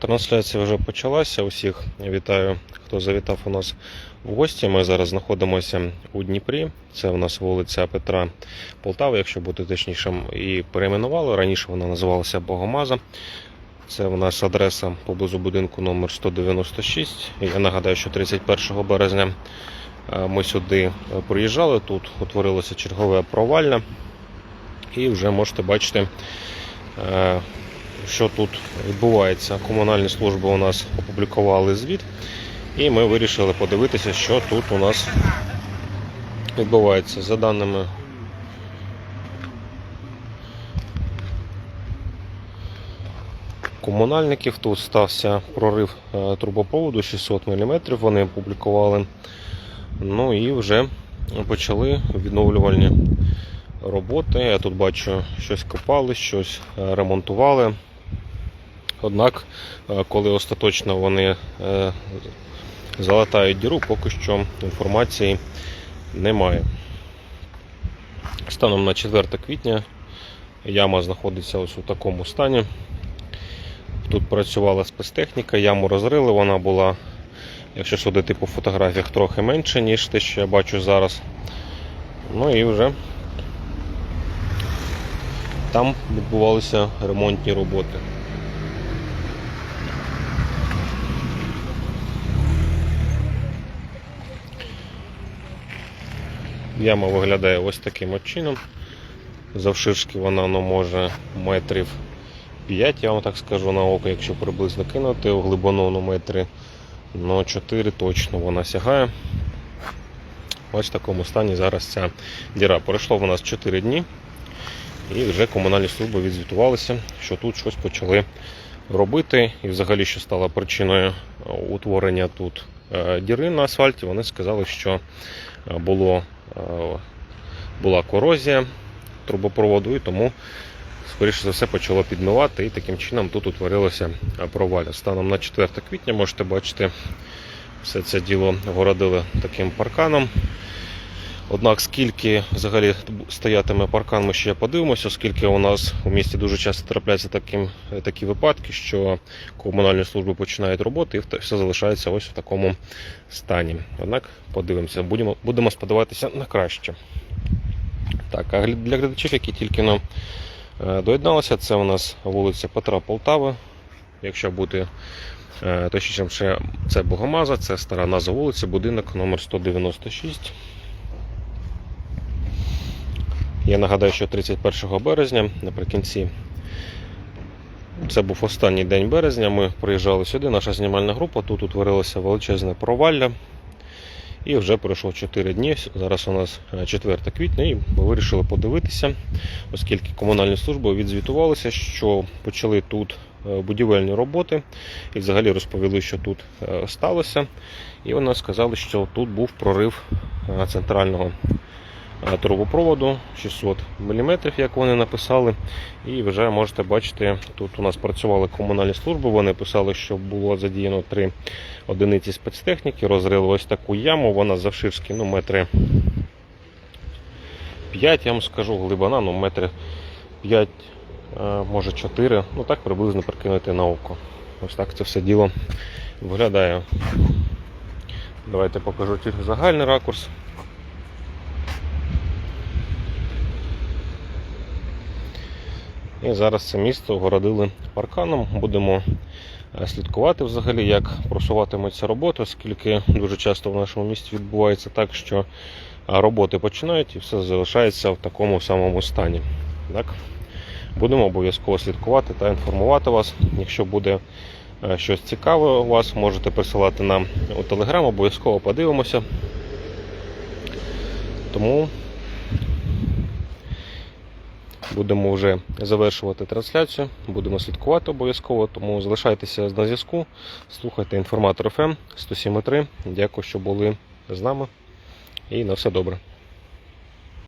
Трансляція вже почалася. Усіх вітаю, хто завітав у нас в гості. Ми зараз знаходимося у Дніпрі. Це у нас вулиця Петра Полтава, якщо бути точнішим, і перейменували. Раніше вона називалася Богомаза. Це у нас адреса поблизу будинку номер 196. Я нагадаю, що 31 березня е, ми сюди е, приїжджали. Тут утворилося чергове провальне. І вже можете бачити, е, що тут відбувається. Комунальні служби у нас опублікували звіт, і ми вирішили подивитися, що тут у нас відбувається. За даними комунальників, тут стався прорив е, трубопроводу 600 мм. Вони опублікували. Ну і вже почали відновлювальні роботи. Я тут бачу, щось копали, щось е, ремонтували. Однак, е, коли остаточно вони е, залатають діру, поки що інформації немає. Станом на 4 квітня яма знаходиться ось у такому стані. Тут працювала спецтехніка, яму розрили, вона була, якщо судити по фотографіях, трохи менше, ніж те, що я бачу зараз. Ну і вже там відбувалися ремонтні роботи. Яма виглядає ось таким от чином. Завширшки вона ну, може метрів 5, я вам так скажу на око, якщо приблизно кинути у глибину ну, метри ну, 4 точно вона сягає. Ось в такому стані зараз ця діра. Пройшло в нас 4 дні. І вже комунальні служби відзвітувалися, що тут щось почали робити. І взагалі, що стало причиною утворення тут е, діри на асфальті, вони сказали, що е, було, була корозія трубопроводу, і тому, скоріше за все, почало підмивати, і таким чином тут утворилося проваля. Станом на 4 квітня можете бачити, все це діло городили таким парканом. Однак, скільки взагалі стоятиме паркан, ми ще подивимося, оскільки у нас у місті дуже часто трапляються такі, такі випадки, що комунальні служби починають роботи і все залишається ось в такому стані. Однак подивимося, будемо, будемо сподіватися на краще. Так, а для глядачів, які тільки е, доєдналися, це у нас вулиця Петра Полтави. Якщо бути е, точніше, це Богомаза, це стара назва вулиці, будинок номер 196. Я нагадаю, що 31 березня наприкінці. Це був останній день березня. Ми приїжджали сюди, наша знімальна група. Тут утворилося величезне провалля. І вже пройшло 4 дні. Зараз у нас е, 4 квітня, і ми вирішили подивитися, оскільки комунальні служби відзвітувалися, що почали тут е, будівельні роботи і взагалі розповіли, що тут е, сталося. І вони сказали, що тут був прорив е, центрального е, трубопроводу 600 мм, як вони написали. І вже можете бачити, тут у нас працювали комунальні служби. Вони писали, що було задіяно три одиниці спецтехніки, розрили ось таку яму, вона завширшки ну, метри 5, я вам скажу, глибина, ну метри 5, е, може 4, ну так приблизно прикинути на око. Ось так це все діло виглядає. Давайте покажу загальний ракурс. І зараз це місто огородили парканом. Будемо е, слідкувати взагалі, як просуватиметься робота, оскільки дуже часто в нашому місті відбувається так, що е, роботи починають і все залишається в такому самому стані. Так? Будемо обов'язково слідкувати та інформувати вас. Якщо буде е, щось цікаве у вас, можете присилати нам у Телеграм, обов'язково подивимося. Тому Будемо вже завершувати трансляцію, будемо слідкувати обов'язково, тому залишайтеся на зв'язку, слухайте інформатор ФМ 107.3. Дякую, що були з нами. І на все добре.